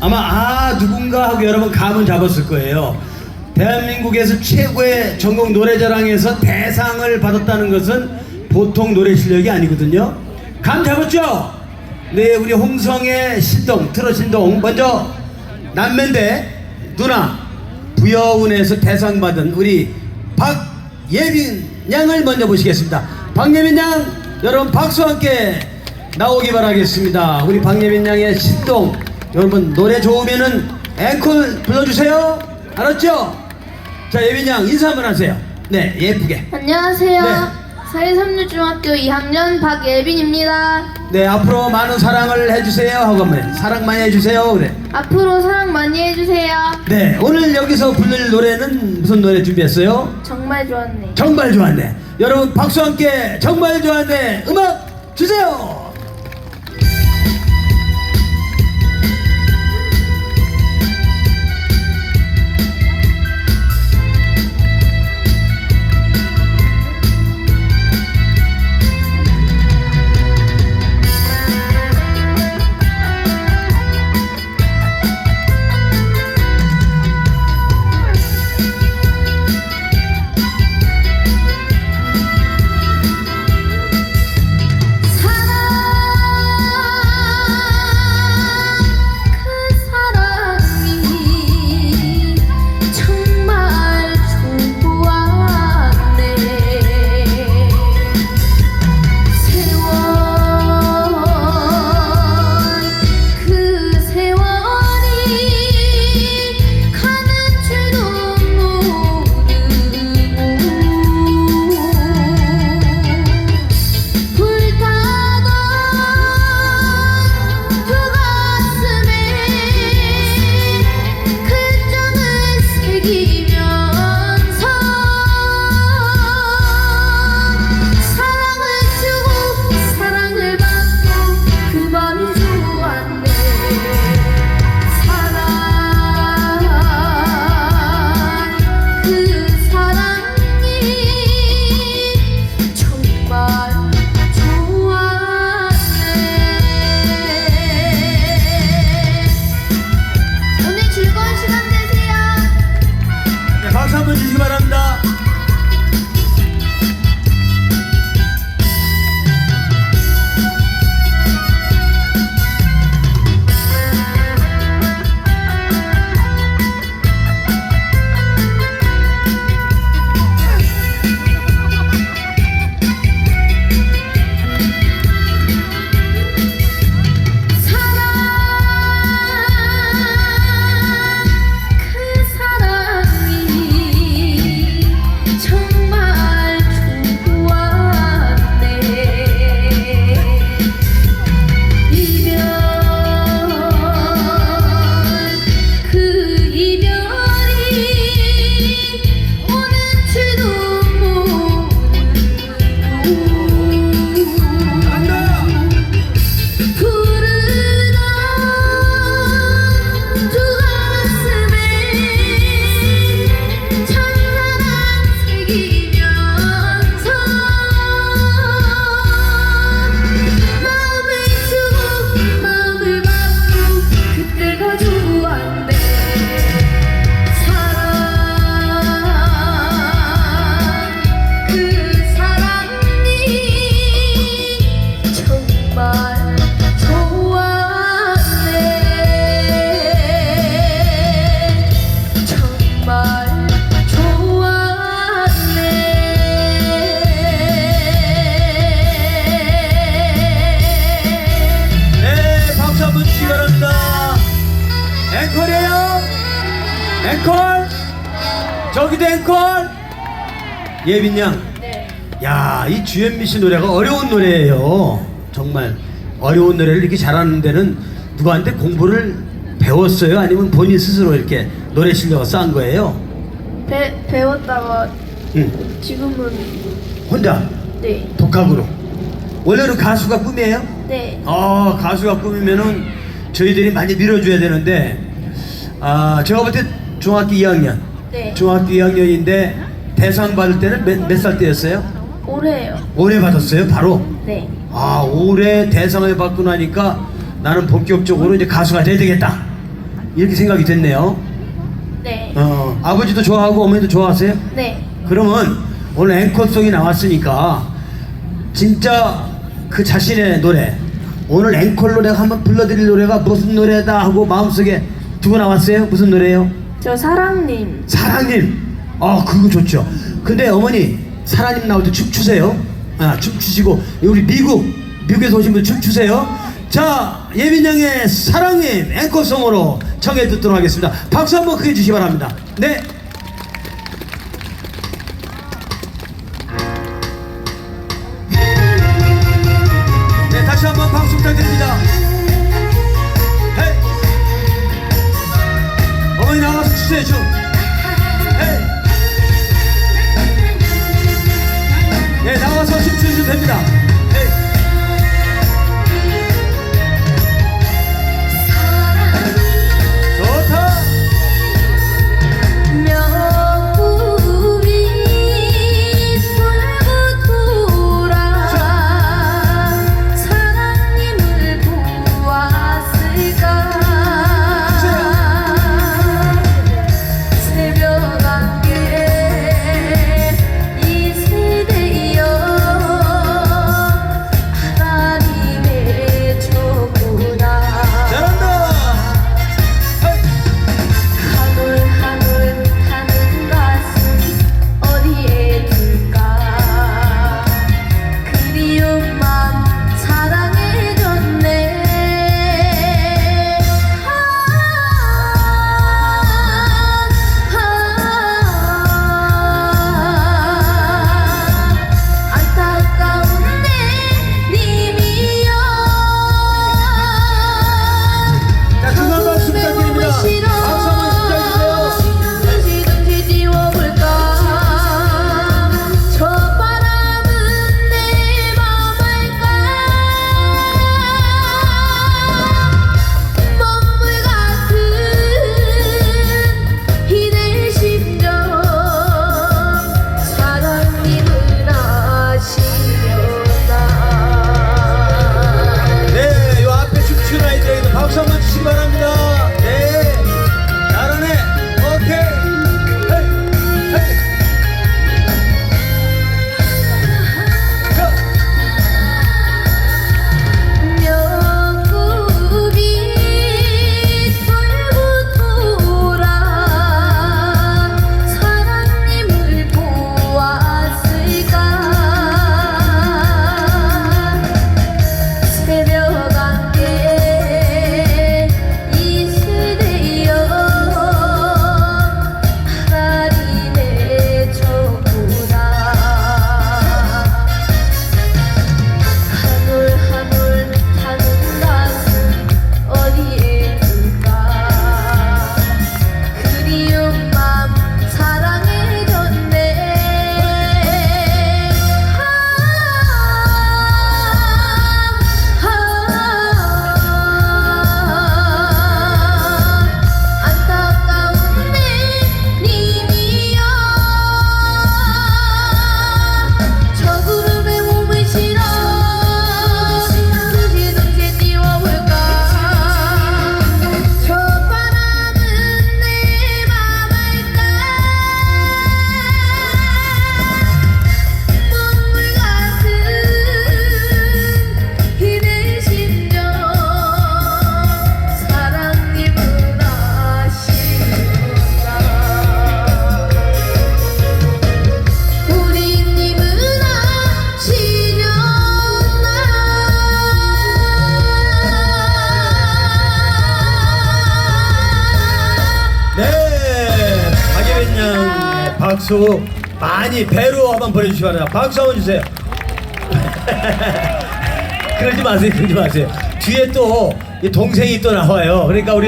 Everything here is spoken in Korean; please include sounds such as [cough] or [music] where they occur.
아마 아 누군가 하고 여러분 감은 잡았을 거예요. 대한민국에서 최고의 전국 노래자랑에서 대상을 받았다는 것은 보통 노래 실력이 아니거든요. 감 잡았죠? 네, 우리 홍성의 신동, 트롯 신동 먼저 남면대 누나 부여운에서 대상 받은 우리 박예빈 양을 먼저 모시겠습니다. 박예빈 양 여러분 박수와 함께 나오기 바라겠습니다. 우리 박예빈 양의 신동 여러분 노래 좋으면은 앵콜 불러주세요. 알았죠? 자 예빈 양 인사 한번 하세요. 네 예쁘게. 안녕하세요. 네. 서해삼류중학교 2학년 박예빈입니다. 네 앞으로 많은 사랑을 해주세요 하고 한번 해. 사랑 많이 해주세요 그래. 앞으로 사랑 많이 해주세요. 네 오늘 여기서 부를 노래는 무슨 노래 준비했어요? 정말 좋았네. 정말 좋았네. 여러분 박수 함께 정말 좋았네. 음악 주세요. 앵콜. 저기도 앵콜. 예빈 양. 네. 야, 이 주현미 씨 노래가 어려운 노래예요. 정말 어려운 노래를 이렇게 잘하는 데는 누구한테 공부를 배웠어요? 아니면 본인 스스로 이렇게 노래 실력을 쌓은 거예요? 배, 배웠다가 응. 지금은 혼자 네. 독학으로. 원래는 가수가 꿈이에요? 네. 아, 가수가 꿈이면은 저희들이 많이 밀어줘야 되는데, 아, 제가 볼 때 중학교 2학년. 네. 중학교 2학년인데 대상 받을 때는 몇 살 때였어요? 올해요. 올해 받았어요, 바로. 네. 아 올해 대상을 받고 나니까 나는 본격적으로 이제 가수가 돼야 되겠다 이렇게 생각이 됐네요. 네. 어, 아버지도 좋아하고 어머니도 좋아하세요? 네. 그러면 오늘 앵콜송이 나왔으니까 진짜 그 자신의 노래 오늘 앵콜로 내가 한번 불러드릴 노래가 무슨 노래다 하고 마음속에 두고 나왔어요? 무슨 노래예요? 저 사랑님. 사랑님. 아 그거 좋죠. 근데 어머니 사랑님 나올 때 춤 추세요? 아 춤 추시고 우리 미국 미국에서 오신 분 춤 추세요? 자 예민 양의 사랑님 앵콜송으로 청해 듣도록 하겠습니다. 박수 한번 크게 주시 기 바랍니다. 네 네, 박수 많이 배로 한번 보내주시기 바랍니다. 박수 한번 주세요. [laughs] 그러지 마세요. 그러지 마세요. 뒤에 또 이 동생이 또 나와요. 그러니까 우리